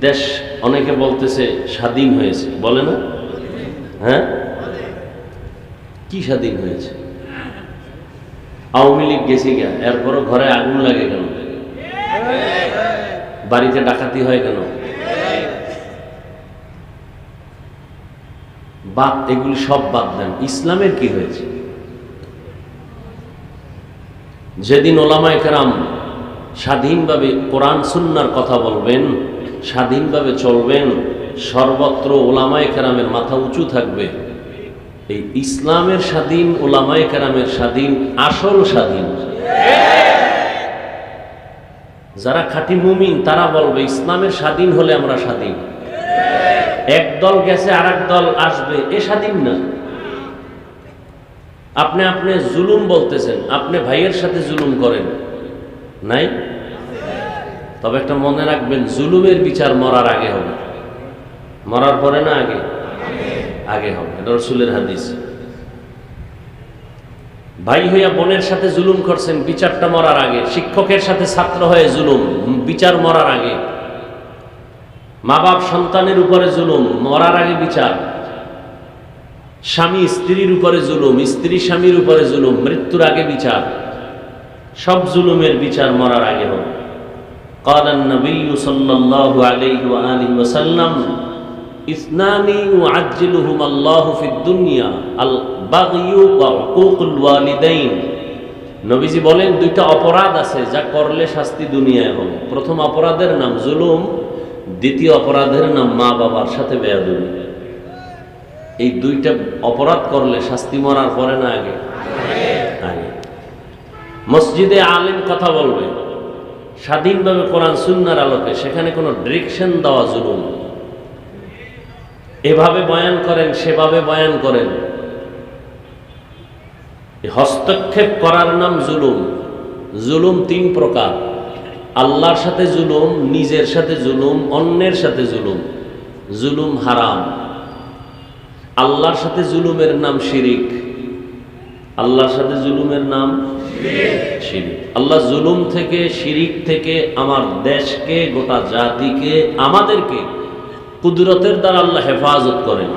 দেশ অনেকে বলতেছে স্বাধীন হয়েছে। বলে না? হ্যাঁ? কি স্বাধীন হয়েছে? আওয়ামী লীগ গেছি গা এরপরও ঘরে আগুন লাগে কেন? বাড়িতে ডাকাতি হয় কেন? বাদ এগুলি সব বাদ দেন। ইসলামের কি হয়েছে? যেদিন ওলামায় কেরাম স্বাধীনভাবে কোরআন, সুন্নার কথা বলবেন স্বাধীনভাবে চলবেন, সর্বত্র ওলামায় কেরামের মাথা উঁচু থাকবে। এই ইসলামের স্বাধীন, ওলামায় কেরামের স্বাধীন, আসল স্বাধীন। যারা খাঁটি মুমিন, তারা বলবে, ইসলামের স্বাধীন হলে আমরা স্বাধীন। এক দল গেছে আর দল আসবে, এ স্বাধীন না। আপনি আপনি জুলুম বলতেছেন, আপনি ভাইয়ের সাথে জুলুম করেন। নাই? তবে একটা মনে রাখবেন, জুলুমের বিচার মরার আগে হবে। মরার পরে না আগে? আগে হবে। এটা রসুলের হাদিস। ভাই হইয়া বোনের সাথে জুলুম করছেন, বিচারটা মরার আগে। শিক্ষকের সাথে ছাত্র হয়ে জুলুম, বিচার মরার আগে। মা বাপ সন্তানের উপরে জুলুম, মরার আগে বিচার। স্বামী স্ত্রীর উপরে জুলুম, স্ত্রী স্বামীর উপরে জুলুম, মৃত্যুর আগে বিচার। সব জুলুমের বিচার মরার আগে হবে। قال النبي صلى الله عليه وآله وسلم اثنان يعجلهما الله في الدنيا البغي وعقوق الوالدين নবীজি বলেন দুইটা অপরাধ আছে যা করলে শাস্তি দুনিয়ায় হবে প্রথম অপরাধের নাম জুলুম দ্বিতীয় অপরাধের নাম মা বাবার সাথে বেয়াদুমি এই দুইটা অপরাধ করলে শাস্তি মরার পরে না আগে আগে মসজিদে আলেম কথা বলবে স্বাধীনভাবে কোরআন সুন্নার আলোকে সেখানে কোনো ডিরেকশন দেওয়া জুলুম এভাবে বয়ান করেন, সেভাবে বয়ান করেন। হস্তক্ষেপ করার নাম জুলুম। জুলুম তিন প্রকার। আল্লাহর সাথে জুলুম, নিজের সাথে জুলুম, অন্যের সাথে জুলুম। জুলুম হারাম। আল্লাহর সাথে জুলুমের নাম শিরিক। আল্লাহর সাথে জুলুমের নাম আল্লাহ জুলুম থেকে, শিরিক থেকে আমার দেশকে, গোটা জাতিকে, আমাদেরকে কুদরতের দ্বারা আল্লাহ হেফাজত করেন।